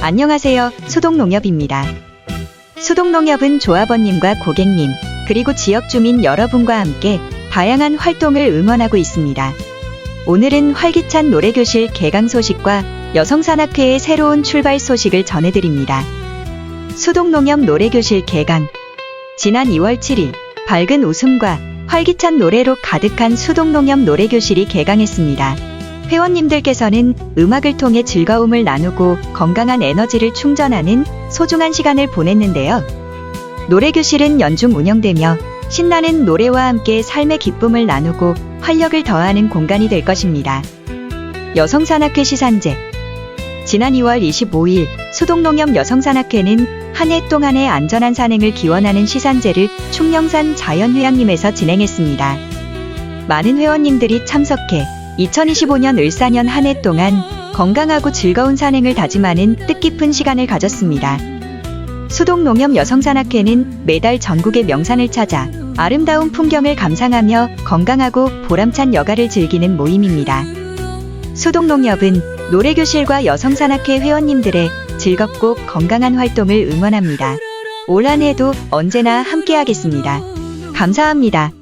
안녕하세요. 수동농협입니다. 수동농협은 조합원님과 고객님, 그리고 지역 주민 여러분과 함께 다양한 활동을 응원하고 있습니다. 오늘은 활기찬 노래교실 개강 소식과 여성산악회의 새로운 출발 소식을 전해드립니다. 수동농협 노래교실 개강. 지난 2월 7일, 밝은 웃음과 활기찬 노래로 가득한 수동농협 노래교실이 개강했습니다. 회원님들께서는 음악을 통해 즐거움을 나누고 건강한 에너지를 충전하는 소중한 시간을 보냈는데요. 노래교실은 연중 운영되며 신나는 노래와 함께 삶의 기쁨을 나누고 활력을 더하는 공간이 될 것입니다. 여성산악회 시산제 지난 2월 25일 수동농협 여성산악회는 한 해 동안의 안전한 산행을 기원하는 시산제를 충령산 자연휴양림에서 진행했습니다. 많은 회원님들이 참석해 2025년 을사년 한 해 동안 건강하고 즐거운 산행을 다짐하는 뜻깊은 시간을 가졌습니다. 수동농협 여성산악회는 매달 전국의 명산을 찾아 아름다운 풍경을 감상하며 건강하고 보람찬 여가를 즐기는 모임입니다. 수동농협은 노래교실과 여성산악회 회원님들의 즐겁고 건강한 활동을 응원합니다. 올 한 해도 언제나 함께하겠습니다. 감사합니다.